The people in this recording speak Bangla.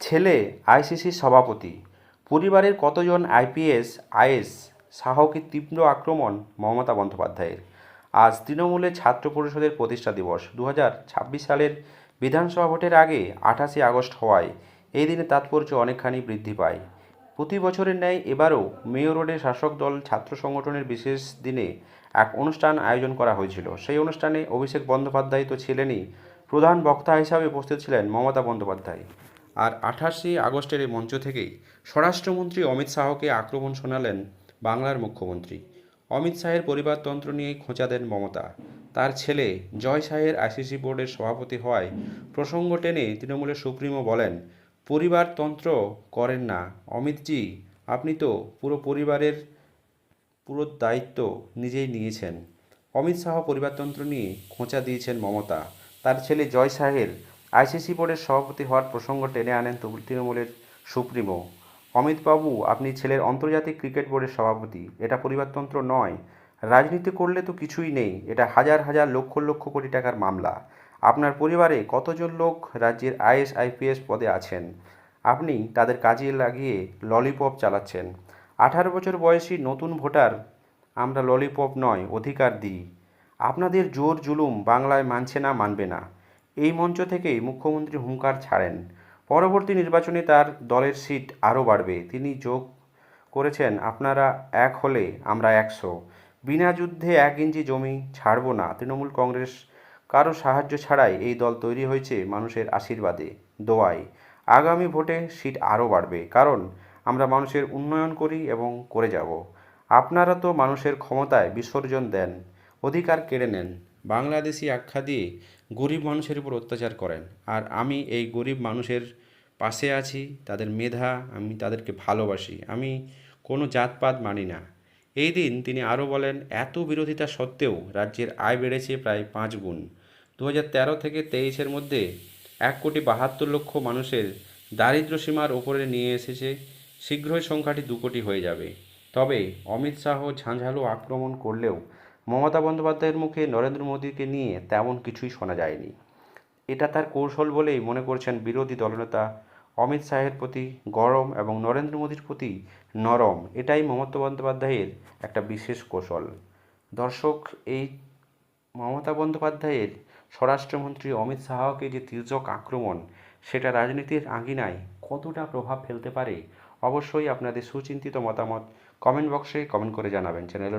ছেলে আইসিসির সভাপতি। পরিবারের কতজন আইপিএস, আইএস শাহকে তীব্র আক্রমণ মমতা বন্দ্যোপাধ্যায়ের? আজ তৃণমূলের ছাত্র পরিষদের প্রতিষ্ঠা দিবস। দু সালের বিধানসভা ভোটের আগে আঠাশে আগস্ট হওয়ায় এই দিনে তাৎপর্য অনেকখানি বৃদ্ধি পায়। প্রতি বছরের ন্যায় এবারও মেয়র রোডে শাসক দল ছাত্র সংগঠনের বিশেষ দিনে এক অনুষ্ঠান আয়োজন করা হয়েছিল। সেই অনুষ্ঠানে অভিষেক বন্দ্যোপাধ্যায় তো ছিলেনই। প্রধান বক্তা হিসাবে উপস্থিত ছিলেন মমতা বন্দ্যোপাধ্যায়। আর আঠাশে আগস্টের এই মঞ্চ থেকেই স্বরাষ্ট্রমন্ত্রী অমিত শাহকে আক্রমণ শোনালেন বাংলার মুখ্যমন্ত্রী। অমিত শাহের পরিবারতন্ত্র নিয়ে খোঁচা দেন মমতা। তার ছেলে জয় শাহের আইসিসি বোর্ডের সভাপতি হওয়ায় প্রসঙ্গ টেনে তৃণমূলের সুপ্রিমো বলেন, পরিবারতন্ত্র করেন না। অমিতজি আপনি তো পুরো পরিবারের পুরো দায়িত্ব নিজেই নিয়েছেন। অমিত শাহ পরিবারতন্ত্র নিয়ে খোঁচা দিয়েছেন মমতা। তার ছেলে জয় শাহের আইসিসি বোর্ডের সভাপতি হওয়ার প্রসঙ্গ টেনে আনেন তৃণমূলের সুপ্রিমো। অমিতবাবু, আপনি ছেলের আন্তর্জাতিক ক্রিকেট বোর্ডের সভাপতি। এটা পরিবারতন্ত্র নয়। রাজনীতি করলে তো কিছুই নেই। এটা হাজার হাজার লক্ষ লক্ষ কোটি টাকার মামলা। আপনার পরিবারে কতজন লোক রাজ্যের আইএস, আইপিএস পদে আছেন? আপনি তাদের কাজে লাগিয়ে ললিপপ চালাচ্ছেন। আঠারো বছর বয়সী নতুন ভোটার, আমরা ললিপপ নয়, অধিকার দিই। আপনাদের জোর জুলুম বাংলায় মানছে না, মানবে না। এই মঞ্চ থেকেই মুখ্যমন্ত্রী হুঙ্কার ছাড়েন। পরবর্তী নির্বাচনে তার দলের সিট আরও বাড়বে। তিনি যোগ করেছেন, আপনারা এক হলে আমরা একশো। বিনা যুদ্ধে এক ইঞ্চি জমি ছাড়ব না। তৃণমূল কংগ্রেস কারও সাহায্য ছাড়াই এই দল তৈরি হয়েছে মানুষের আশীর্বাদে, দোয়ায়। আগামী ভোটে সিট আরও বাড়বে, কারণ আমরা মানুষের উন্নয়ন করি এবং করে যাব। আপনারা তো মানুষের ক্ষমতায় বিসর্জন দেন, অধিকার কেড়ে নেন। বাংলাদেশি আখ্যা দিয়ে গরিব মানুষের উপর অত্যাচার করেন। আর আমি এই গরিব মানুষের পাশে আছি, তাদের মেধা, আমি তাদেরকে ভালোবাসি। আমি কোনো জাতপাত মানি না। এই দিন তিনি আরও বলেন, এত বিরোধিতা সত্ত্বেও রাজ্যের আয় বেড়েছে প্রায় পাঁচ গুণ। দু তেরো থেকে তেইশের মধ্যে এক কোটি বাহাত্তর লক্ষ মানুষের দারিদ্র সীমার ওপরে নিয়ে এসেছে। শীঘ্রই সংখ্যাটি দু কোটি হয়ে যাবে। তবে অমিত শাহ ঝাঁঝালো আক্রমণ করলেও মমতা বন্দ্যোপাধ্যায়ের মুখে নরেন্দ্র মোদীকে নিয়ে তেমন কিছুই শোনা যায়নি। এটা তার কৌশল বলেই মনে করছেন বিরোধী দলনেতা অমিত শাহের প্রতি গরম এবং নরেন্দ্র মোদীর প্রতি নরম। এটাই মমতা বন্দ্যোপাধ্যায়ের একটা বিশেষ কৌশল। দর্শক, এই মমতা বন্দ্যোপাধ্যায়ের স্বরাষ্ট্রমন্ত্রী অমিত শাহকে যে তির্যক আক্রমণ, সেটা রাজনীতির আঙিনায় কতটা প্রভাব ফেলতে পারে, অবশ্যই আপনাদের সুচিন্তিত মতামত কমেন্ট বক্সে কমেন্ট করে জানাবেন চ্যানেল